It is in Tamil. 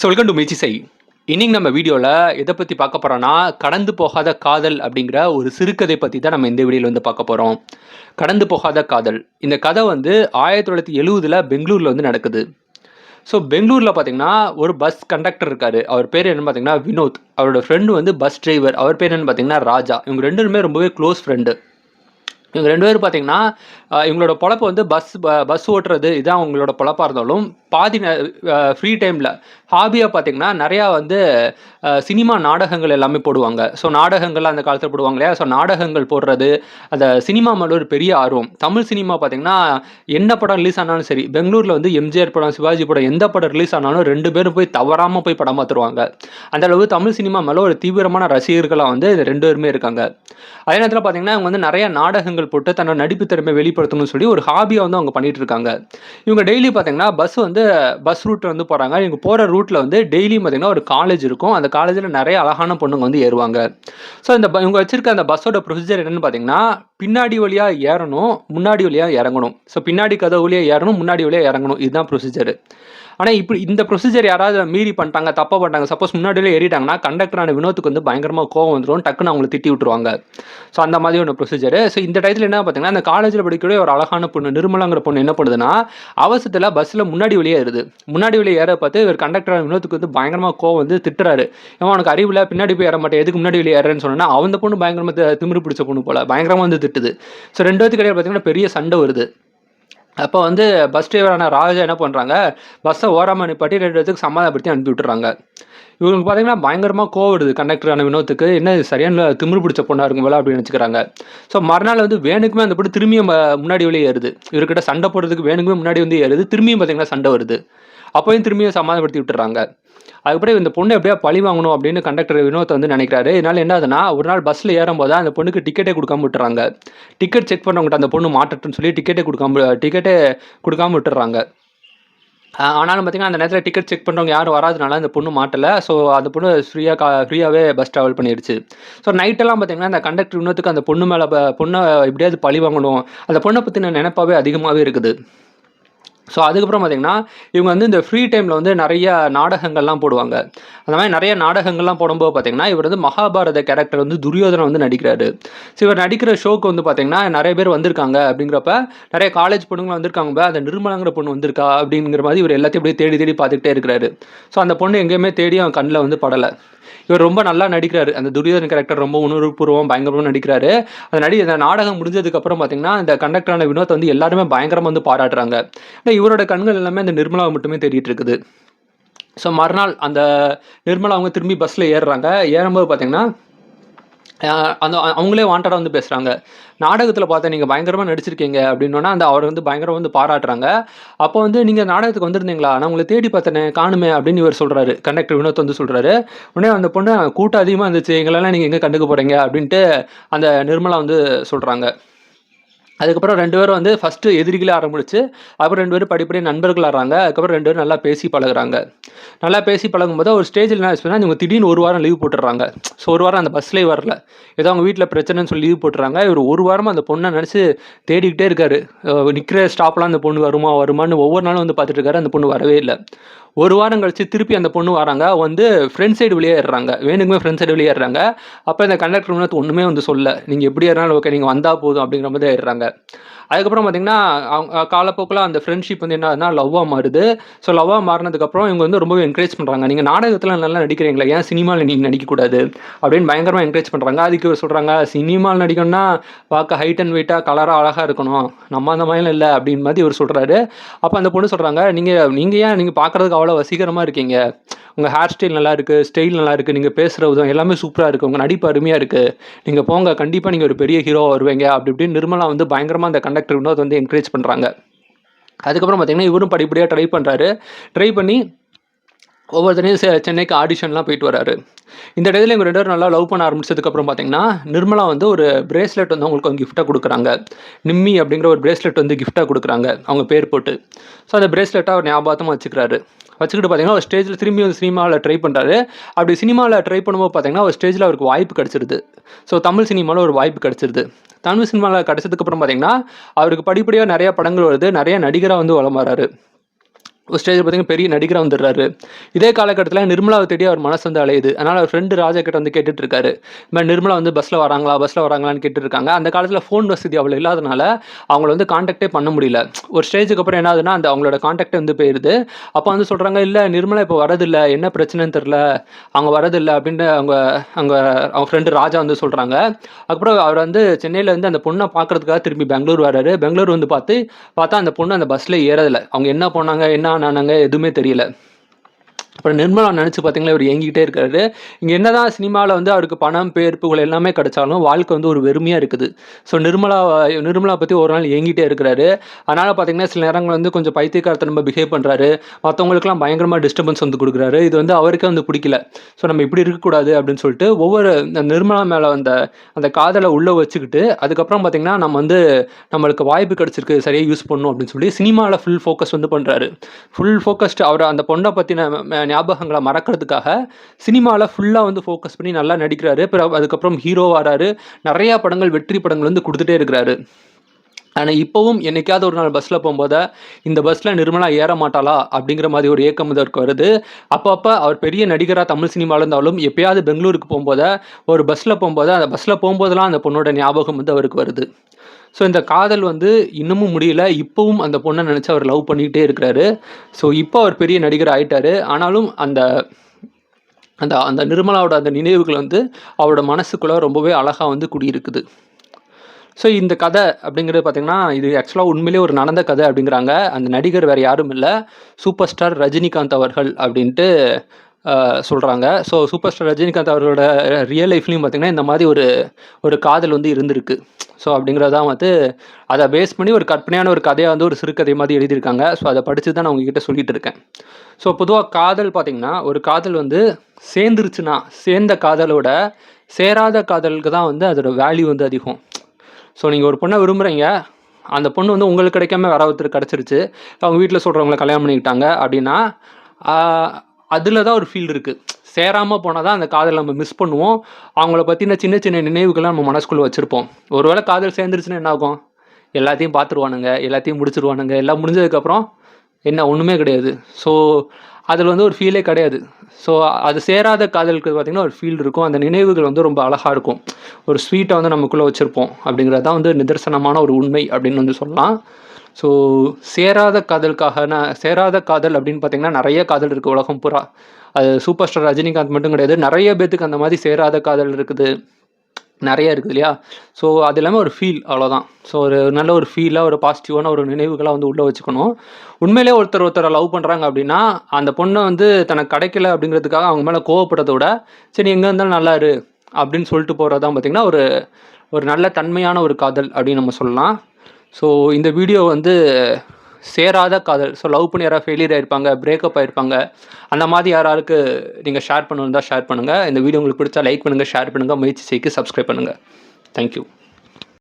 ஸோ வெல்கம் டு மிச்சிசை இன்னைக்கு நம்ம வீடியோவில் எதை பற்றி பார்க்க போகிறோன்னா கடந்து போகாத காதல் அப்படிங்கிற ஒரு சிறுகதை பற்றி தான் நம்ம இந்த வீடியோவில் வந்து பார்க்க போகிறோம் கடந்து போகாத காதல். இந்த கதை வந்து ஆயிரத்தி தொள்ளாயிரத்தி எழுவதில் பெங்களூரில் வந்து நடக்குது. ஸோ பெங்களூரில் பார்த்தீங்கன்னா ஒரு பஸ் கண்டக்டர் இருக்கார். அவர் பேர் என்னன்னு பார்த்தீங்கன்னா வினோத். அவரோட ஃப்ரெண்டு வந்து பஸ் டிரைவர் அவர் பேர் என்னன்னு பார்த்தீங்கன்னா ராஜா. இவங்க ரெண்டு பேருமே ரொம்பவே க்ளோஸ் ஃப்ரெண்டு இவங்க ரெண்டு பேரும் பார்த்தீங்கன்னா இவங்களோட பொழப்பு வந்து பஸ் பஸ் ஓட்டுறது இதுதான் அவங்களோட பொழப்பாக இருந்தாலும் பாதி ஃப்ரீ டைமில் ஹாபியாக பார்த்தீங்கன்னா நிறையா வந்து சினிமா நாடகங்கள் எல்லாமே போடுவாங்க. ஸோ நாடகங்கள்லாம் அந்த காலத்தில் போடுவாங்க இல்லையா? ஸோ நாடகங்கள் போடுறது அந்த சினிமா மேலே ஒரு பெரிய ஆர்வம். தமிழ் சினிமா பார்த்தீங்கன்னா என்ன படம் ரிலீஸ் ஆனாலும் சரி பெங்களூரில் வந்து எம்ஜிஆர் படம் சிவாஜி படம் எந்த படம் ரிலீஸ் ஆனாலும் ரெண்டு பேரும் போய் தவறாமல் போய் படம் பார்த்துருவாங்க. அந்த அளவு தமிழ் சினிமா மேலே ஒரு தீவிரமான ரசிகர்களாக வந்து இந்த ரெண்டு பேருமே இருக்காங்க. அதே நேரத்தில் பார்த்தீங்கன்னா இவங்க வந்து நிறைய நாடகங்கள் போட்டு தன்னோட நடிப்பு திறமை வெளிப்படுத்தணும்னு சொல்லி ஒரு ஹாபியாக வந்து அவங்க பண்ணிட்டு இருக்காங்க. இவங்க டெய்லி பார்த்தீங்கன்னா பஸ் வந்து பஸ் ரூட் வந்து போகிறாங்க இவங்க போகிற ரூட்டில் வந்து டெய்லியும் பார்த்திங்கன்னா ஒரு காலேஜ் இருக்கும். அந்த காலேஜில் நிறைய அழகான பொண்ணுங்க வந்து ஏறுவாங்க. ஸோ இந்த இவங்க வச்சிருக்க அந்த பஸ்ஸோட ப்ரொசீஜர் என்னென்னு பார்த்தீங்கன்னா பின்னாடி வழியாக ஏறணும் முன்னாடி வழியாக இறங்கணும். ஸோ பின்னாடி கதவு வழியாக ஏறணும் முன்னாடி வழியாக இறங்கணும். இதுதான் ப்ரொசீஜர் ஆனால் இப்படி இந்த ப்ரொசீஜர் யாராவது மீறி பண்ணிட்டாங்க தப்பாக பண்ணிட்டாங்க சப்போஸ் முன்னாடியே ஏறிட்டாங்கன்னா கண்டக்டரான வினோத்துக்கு வந்து பயங்கரமாக கோவம் வந்துடும் டக்குன்னு அவங்களை திட்டி விட்டுருவாங்க. ஸோ அந்த மாதிரி ஒரு ப்ரொசீஜர் ஸோ இந்த டயத்தில் என்ன பார்த்தீங்கன்னா அந்த காலேஜில் படிக்கக்கூடிய ஒரு அழகான பொண்ணு நிர்மலாங்கிற பொண்ணு என்ன பண்ணுதுன்னா அவசரத்தில் பஸ்ஸில் முன்னாடி வழியே ஏறுது. முன்னாடி வழியே ஏற பார்த்து இவர் கண்டக்டரான வினோத்துக்கு வந்து பயங்கரமாக கோவம் வந்து திட்டுறாரு. இவன் உனக்கு அறிவில் பின்னாடி போய் ஏற மாட்டேன் எதுக்கு முன்னாடி வெளியே ஏறேன்னு சொன்னா அந்த பொண்ணு பயங்கரமாக திமிரு பிடிச்ச பொண்ணு போல பயங்கரமாக வந்து திட்டுது. ஸோ ரெண்டு பேத்துக்கு இடையில பார்த்தீங்கன்னா பெரிய சண்டை வருது. அப்போ வந்து பஸ் டிரைவரான ராஜா என்ன பண்ணுறாங்க பஸ்ஸை ஓராமல் நிப்பாட்டி ரெண்டு பேத்துக்கு சமாதானப்படுத்தி அனுப்பி விட்டுறாங்க. இவங்களுக்கு பார்த்தீங்கன்னா பயங்கரமாக கோவிடுது கண்டக்டரான வினோத்துக்கு. என்ன சரியான திமிரு பிடிச்ச பொண்ணாக இருக்கும் போல அப்படின்னு நினச்சிக்கிறாங்க. ஸோ மறுநாள் வந்து வேணுக்குமே அந்த பொண்ணு திரும்பியும் முன்னாடி வழியே ஏறுது. இவர்கிட்ட சண்டை போடுறதுக்கு வேணுக்குமே முன்னாடி வந்து ஏறுது. திரும்பியும் பார்த்தீங்கன்னா சண்டை வருது. அப்போயும் திரும்பியும் சமாதானப்படுத்தி விட்டுறாங்க. அதுக்கப்புறம் இந்த பொண்ணு எப்படியா பழி வாங்கணும் அப்படின்னு கண்டக்டர் வினோத் வந்து நினைக்கிறாரு. இதனால என்ன ஆகுதுன்னா ஒரு நாள் பஸ்ஸில் ஏறும்போது அந்த பொண்ணுக்கு டிக்கெட்டே கொடுக்காம விட்டுறாங்க. டிக்கெட் செக் பண்ணவங்ககிட்ட அந்த பொண்ணு மாட்டட்டுன்னு சொல்லி டிக்கெட்டே கொடுக்காம டிக்கெட்டே கொடுக்காம விட்டுறாங்க. ஆனாலும் பார்த்தீங்கன்னா அந்த நேரத்தில் டிக்கெட் செக் பண்ணுறவங்க யாரும் வராதனால அந்த பொண்ணு மாட்டலை. ஸோ அந்த பொண்ணு ஃப்ரீயாக கா ஃப்ரீயாகவே பஸ் ட்ராவல் பண்ணிடுச்சு. ஸோ நைட்டெல்லாம் பார்த்தீங்கன்னா அந்த கண்டக்டர் இன்னத்துக்கு அந்த பொண்ணு மேலே பொண்ணை எப்படியாவது பழி வாங்கணும். அந்த பொண்ணை பற்றின நினைப்பாவே அதிகமாகவே இருக்குது. ஸோ அதுக்கப்புறம் பார்த்திங்கன்னா இவங்க வந்து இந்த ஃப்ரீ டைமில் வந்து நிறைய நாடகங்கள்லாம் போடுவாங்க. அந்த மாதிரி நிறைய நாடகங்கள்லாம் போடும்போது பார்த்தீங்கன்னா இவர் வந்து மகாபாரத கேரக்டர் வந்து துரியோதனை வந்து நடிக்கிறாரு. ஸோ இவர் நடிக்கிற ஷோக்கு வந்து பார்த்திங்கன்னா நிறைய பேர் வந்திருக்காங்க அப்படிங்கிறப்ப நிறைய காலேஜ் பொண்ணுங்களாம் வந்திருக்காங்க அந்த நிர்மலங்கிற பொண்ணு வந்திருக்கா அப்படிங்கிற மாதிரி இவர் எல்லாத்தையும் அப்படியே தேடி தேடி பார்த்துக்கிட்டே இருக்கிறாரு. ஸோ அந்த பொண்ணு எங்கேயுமே தேடி அவன் கண்ணில் வந்து படலை. இவர் ரொம்ப நல்லா நடிக்கிறாரு. அந்த துரியோதன கேரக்டர் ரொம்ப உணர்வுபூர்வம் பயங்கரமாக நடிக்கிறாரு. அந்த நடி அந்த நாடகம் முடிஞ்சதுக்கப்புறம் பார்த்திங்கன்னா பார்த்தீங்கன்னா இந்த கண்டக்டரான வினோத் வந்து எல்லாருமே பயங்கரமாக வந்து பாராட்டுறாங்க. இவரோட கண்கள் எல்லாமே அந்த நிர்மலாவை மட்டுமே தேடிட்டு இருக்குது. ஸோ மறுநாள் அந்த நிர்மலா அவங்க திரும்பி பஸ்ஸில் ஏறுறாங்க. ஏறும்போது பார்த்தீங்கன்னா அந்த அவங்களே வாண்டடாக வந்து பேசுகிறாங்க நாடகத்தில் பார்த்தா நீங்கள் பயங்கரமாக நடிச்சிருக்கீங்க அப்படின்னோன்னா அந்த அவர் வந்து பயங்கரமாக வந்து பாராட்டுறாங்க. அப்போ வந்து நீங்கள் நாடகத்துக்கு வந்திருந்தீங்களா? நான் உங்களை தேடி பார்த்தேனே காணுமே அப்படின்னு இவர் சொல்கிறாரு கண்டக்டர் வினோத் வந்து சொல்கிறாரு உடனே அந்த பொண்ணு கூட்டம் அதிகமாக இருந்துச்சு. எங்களெல்லாம் நீங்கள் எங்கே கண்டுக்க போகிறீங்க அப்படின்ட்டு அந்த நிர்மலா வந்து சொல்கிறாங்க அதுக்கப்புறம் ரெண்டு பேரும் வந்து ஃபஸ்ட்டு எதிரிகளே ஆரம்பிச்சு அப்புறம் ரெண்டு பேரும் படிப்படியாக நண்பர்கள் ஆகிறாங்க. அதுக்கப்புறம் ரெண்டு பேரும் நல்லா பேசி பழகுறாங்க. நல்லா பேசி பழகும்போது ஒரு ஸ்டேஜில் என்ன ஆச்சுன்னா இவங்க திடீர்னு ஒரு வாரம் லீவ் போட்டுடுறாங்க. ஸோ ஒரு வாரம் அந்த பஸ்லேயே வரல. ஏதோ அவங்க வீட்டில் பிரச்சனைன்னு சொல்லி லீவ் போட்டுறாங்க இவர் ஒரு வாரமாக அந்த பொண்ணை நினச்சி தேடிக்கிட்டே இருக்காரு. நிற்கிற ஸ்டாப்லாம் அந்த பொண்ணு வருமா வருமான்னு ஒவ்வொரு நாளும் வந்து பார்த்துட்டு இருக்காரு. அந்த பொண்ணு வரவே இல்லை. ஒரு வாரம் கழிச்சு திருப்பி அந்த பொண்ணு வராங்க. வந்து ஃப்ரெண்ட் சைடு வெளியேறாங்க வேணுக்குமே ஃப்ரெண்ட் சைடு வெளியேறாங்க அப்போ இந்த கண்டக்டர் ஒன்றுமே வந்து சொல்ல. நீங்கள் எப்படி ஏறினாலும் ஓகே நீங்கள் வந்தால் போதும் அப்படிங்கிற மாதிரி ஏறுறாங்க. அதுக்கப்புறம் பார்த்தீங்கன்னா அவங்க காலப்போக்கில் அந்த ஃப்ரெண்ட்ஷிப் வந்து என்ன ஆகுதுன்னா லவ்வாக மாறுது. ஸோ லவ்வாக மாறினதுக்கப்புறம் இவங்க வந்து ரொம்பவே என்கரேஜ் பண்ணுறாங்க நீங்கள் நாடகத்தில் நல்லா நடிக்கிறீங்களா ஏன் சினிமாவில் நீங்கள் நடிக்கக்கூடாது? அப்படின்னு பயங்கரமாக என்கரேஜ் பண்ணுறாங்க அதுக்கு இவர் சொல்கிறாங்க சினிமாவில் நடிக்கணும்னா பார்க்க ஹைட் அண்ட் வெயிட்டாக கலராக அழகாக இருக்கணும். நம்ம அந்த மாதிரிலாம் இல்லை அப்படின்னு மாதிரி இவர் சொல்கிறாரு அப்போ அந்த பொண்ணு சொல்கிறாங்க நீங்கள் நீங்கள் ஏன் நீங்கள் பார்க்குறதுக்கு அவ்வளோ வசீகரமாக இருக்கீங்க? உங்கள் ஹேர் ஸ்டைல் நல்லா இருக்குது ஸ்டைல் நல்லா இருக்குது நீங்கள் பேசுகிற விதம் எல்லாமே சூப்பராக இருக்குது உங்கள் நடிப்பு அருமையாக இருக்குது நீங்கள் போங்க கண்டிப்பாக நீங்கள் ஒரு பெரிய ஹீரோ வருவீங்க அப்படி இப்படின்னு நிர்மலா வந்து பயங்கரமாக அந்த கண்டக்டர் வினோத் வந்து என்கரேஜ் பண்ணுறாங்க அதுக்கப்புறம் பார்த்திங்கன்னா இவரும் படிப்படியாக ட்ரை பண்ணுறாரு ட்ரை பண்ணி ஒவ்வொருத்தரையும் செ- சென்னைக்கு ஆடிஷன்லாம் போயிட்டு வராரு. இந்த இடத்துல இவங்க ரெண்டு பேரும் நல்லா லவ் பண்ண ஆரம்பிச்சதுக்கப்புறம் பார்த்தீங்கன்னா நிர்மலா வந்து ஒரு பிரேஸ்லெட் வந்து அவங்களுக்கு அவங்க கிஃப்ட்டாக கொடுக்குறாங்க. நிம்மி அப்படிங்கிற ஒரு பிரேஸ்லெட் வந்து கிஃப்ட்டாக கொடுக்குறாங்க. அவங்க பேர் போட்டு. ஸோ அந்த பிரேஸ்லெட்டை அவர் ஞாபகமாக வச்சுக்கிறாரு. வச்சுக்கிட்டு பார்த்தீங்கன்னா ஒரு ஸ்டேஜில் திரும்பி வந்து சினிமாவில் ட்ரை பண்ணுறாரு அப்படி சினிமாவில் ட்ரை பண்ணும்போது பார்த்தீங்கன்னா ஒரு ஸ்டேஜில் அவருக்கு வாய்ப்பு கிடச்சிருது. ஸோ தமிழ் சினிமாவில் ஒரு வாய்ப்பு கிடச்சிருது. தமிழ் சினிமாவில் கிடச்சதுக்கப்புறம் பார்த்தீங்கன்னா அவருக்கு படிப்படியாக நிறையா படங்கள் வருது. நிறைய நடிகராக வந்து வளம் வராரு ஒரு ஸ்டேஜ் பார்த்தீங்கன்னா பெரிய நடிகராக வந்துடுறாரு. இதே காலகட்டத்தில் நிர்மலாவை தேடி அவர் மனசு வந்து அலையுது. அதனால் அவர் ஃப்ரெண்டு ராஜா கிட்ட வந்து கேட்டுட்டு இருக்காரு. இந்த மாதிரி நிர்மலா வந்து பஸ்ஸில் வராங்களா பஸ்ஸில் வராங்களான்னு கேட்டுருக்காங்க. அந்த காலத்தில் ஃபோன் வசதி அவ்வளோ இல்லாதனால அவங்கள வந்து காண்டாக்டே பண்ண முடியல. ஒரு ஸ்டேஜுக்கு அப்புறம் என்ன ஆகுதுன்னா அந்த அவங்களோட காண்டாக்டே வந்து போயிடுது அப்போ வந்து சொல்கிறாங்க இல்லை நிர்மலா இப்போ வரதில்லை என்ன பிரச்சனைன்னு தெரில அவங்க வரதில்லை அப்படின்ட்டு அவங்க அவங்க அவங்க ஃப்ரெண்டு ராஜா வந்து சொல்கிறாங்க அதுக்கப்புறம் அவர் வந்து சென்னையில் வந்து அந்த பொண்ணை பார்க்குறதுக்காக திரும்பி பெங்களூர் வராரு பெங்களூர் வந்து பார்த்து பார்த்தா அந்த பொண்ணு அந்த பஸ்ஸில் ஏறதில்லை. அவங்க என்ன போனாங்க என்ன ஆனாங்க எதுவுமே தெரியல. அப்புறம் நிர்மலா நினச்சி பார்த்தீங்களா இவர் ஏங்கிக்கிட்டே இருக்காரு. இங்கே என்னதான் சினிமாவில் வந்து அவருக்கு பணம் பேர் புகழ் எல்லாமே கிடைச்சாலும் வாழ்க்கை வந்து ஒரு வெறுமையாக இருக்குது. ஸோ நிர்மலா நிர்மலா பற்றி ஒரு நாள் ஏங்கிட்டே இருக்கிறாரு. அதனால் பார்த்தீங்கன்னா சில நேரங்கள் வந்து கொஞ்சம் பைத்தியக்காரத்தை நம்ம பிஹேவ் பண்ணுறாரு மற்றவங்களுக்குலாம் பயங்கரமாக டிஸ்டர்பன்ஸ் வந்து கொடுக்குறாரு. இது வந்து அவருக்கே வந்து பிடிக்கல. ஸோ நம்ம இப்படி இருக்கக்கூடாது அப்படின்னு சொல்லிட்டு ஒவ்வொரு நிர்மலா மேலே வந்த அந்த காதலை உள்ளே வச்சுக்கிட்டு அதுக்கப்புறம் பார்த்தீங்கன்னா நம்ம வந்து நம்மளுக்கு வாய்ப்பு கிடச்சிருக்கு சரியாக யூஸ் பண்ணணும் அப்படின்னு சொல்லி சினிமாவில் ஃபுல் ஃபோக்கஸ் வந்து பண்ணுறாரு ஃபுல் ஃபோக்கஸ்ட் அவர் அந்த பொண்ணை பற்றின ஞாபகங்களை மறக்கிறதுக்காக சினிமாவில் ஃபுல்லாக வந்து ஃபோக்கஸ் பண்ணி நல்லா நடிக்கிறாரு. அப்புறம் அதுக்கப்புறம் ஹீரோ வராரு நிறையா படங்கள் வெற்றி படங்கள் வந்து கொடுத்துட்டே இருக்கிறாரு. ஆனால் இப்போவும் என்னைக்காவது ஒரு நாள் பஸ்ஸில் போகும்போது இந்த பஸ்ஸில் நிர்மலா ஏற மாட்டாளா? அப்படிங்கிற மாதிரி ஒரு ஏக்கம் இதற்கு வருது. அப்பப்போ அவர் பெரிய நடிகராக தமிழ் சினிமாவில் இருந்தாலும் எப்பயாவது பெங்களூருக்கு போகும்போது ஒரு பஸ்ஸில் போகும்போது அந்த பஸ்ஸில் போகும்போதெல்லாம் அந்த பொண்ணோட ஞாபகம் வந்து அவருக்கு வருது. ஸோ இந்த காதல் வந்து இன்னமும் முடியல. இப்போவும் அந்த பொண்ணை நினச்சி அவர் லவ் பண்ணிக்கிட்டே இருக்கிறாரு. ஸோ இப்போ அவர் பெரிய நடிகர் ஆயிட்டாரு. ஆனாலும் அந்த அந்த அந்த நிர்மலாவோட அந்த நினைவுகள் வந்து அவரோட மனசுக்குள்ளே ரொம்பவே அழகாக வந்து குடியிருக்குது. ஸோ இந்த கதை அப்படிங்கிறது பார்த்திங்கன்னா இது ஆக்சுவலாக உண்மையிலே ஒரு நடந்த கதை அப்படிங்கிறாங்க. அந்த நடிகர் வேறு யாரும் இல்லை. சூப்பர் ஸ்டார் ரஜினிகாந்த் அவர்கள் அப்படின்ட்டு சொல்கிறாங்க ஸோ சூப்பர் ஸ்டார் ரஜினிகாந்த் அவர்களோட ரியல் லைஃப்லையும் பார்த்திங்கன்னா இந்த மாதிரி ஒரு ஒரு காதல் வந்து இருந்திருக்கு. ஸோ அப்படிங்கிறதான் வந்து அதை பேஸ் பண்ணி ஒரு கற்பனையான ஒரு கதையை வந்து ஒரு சிறுகதை மாதிரி எழுதியிருக்காங்க. ஸோ அதை படித்து தான் நான் உங்ககிட்ட சொல்லிகிட்டு இருக்கேன். ஸோ பொதுவாக காதல் பார்த்திங்கன்னா ஒரு காதல் வந்து சேர்ந்துருச்சுன்னா சேர்ந்த காதலோட சேராத காதலுக்கு தான் வந்து அதோட வேல்யூ வந்து அதிகம். ஸோ நீங்கள் ஒரு பொண்ணை விரும்புகிறீங்க அந்த பொண்ணு வந்து உங்களுக்கு கிடைக்காம வேற ஒருத்தர் கிடச்சிருச்சு. அவங்க வீட்டில் சொல்கிறவங்கள கல்யாணம் பண்ணிக்கிட்டாங்க அப்படின்னா அதில் தான் ஒரு ஃபீல் இருக்குது சேராமல் போனால் தான் அந்த காதலை நம்ம மிஸ் பண்ணுவோம். அவங்கள பற்றின சின்ன சின்ன நினைவுகள்லாம் நம்ம மனசுக்குள்ளே வச்சுருப்போம். ஒருவேளை காதல் சேர்ந்துருச்சுன்னா என்ன ஆகும்? எல்லாத்தையும் பார்த்துருவானுங்க எல்லாத்தையும் முடிச்சிருவானுங்க. எல்லாம் முடிஞ்சதுக்கப்புறம் என்ன ஒன்றுமே கிடையாது. ஸோ அதில் வந்து ஒரு ஃபீலே கிடையாது. ஸோ அது சேராத காதலுக்கு பார்த்திங்கன்னா ஒரு ஃபீல் இருக்கும். அந்த நினைவுகள் வந்து ரொம்ப அழகாக இருக்கும். ஒரு ஸ்வீட்டை வந்து நமக்குள்ளே வச்சுருப்போம் அப்படிங்கிறது தான் வந்து நிதர்சனமான ஒரு உண்மை அப்படின்னு வந்து சொல்லலாம். ஸோ சேராத காதலுக்காக நான் சேராத காதல் அப்படின்னு பார்த்தீங்கன்னா நிறைய காதல் இருக்குது உலகம் பூரா. அது சூப்பர் ஸ்டார் ரஜினிகாந்த் மட்டும் கிடையாது. நிறைய பேத்துக்கு அந்த மாதிரி சேராத காதல் இருக்குது. நிறைய இருக்குது இல்லையா? ஸோ அது எல்லாமே ஒரு ஃபீல் அவ்வளோதான் ஸோ ஒரு நல்ல ஒரு ஃபீலாக ஒரு பாசிட்டிவான ஒரு நினைவுகளாக வந்து உள்ளே வச்சுக்கணும். உண்மையிலே ஒருத்தர் ஒருத்தரை லவ் பண்ணுறாங்க அப்படின்னா அந்த பொண்ணை வந்து தனக்கு கிடைக்கல அப்படிங்கிறதுக்காக அவங்க மேலே கோவப்படுறத விட சரி எங்கே இருந்தாலும் நல்லா இரு அப்படின்னு சொல்லிட்டு போகிறது தான் பார்த்திங்கன்னா ஒரு ஒரு நல்ல தன்மையான ஒரு காதல் அப்படின்னு நம்ம சொல்லலாம். ஸோ இந்த வீடியோ வந்து சேராத காதல். ஸோ லவ் பண்ணி யாராவது ஃபெயிலியர் ஆயிருப்பாங்க பிரேக்கப் ஆயிருப்பாங்க அந்த மாதிரி யாராருக்கு நீங்கள் ஷேர் பண்ணணும் ஷேர் பண்ணுங்கள் இந்த வீடியோ உங்களுக்கு பிடிச்சா லைக் பண்ணுங்கள் ஷேர் பண்ணுங்கள் முயற்சி செய்க்கு சப்ஸ்கிரைப் பண்ணுங்கள் தேங்க்யூ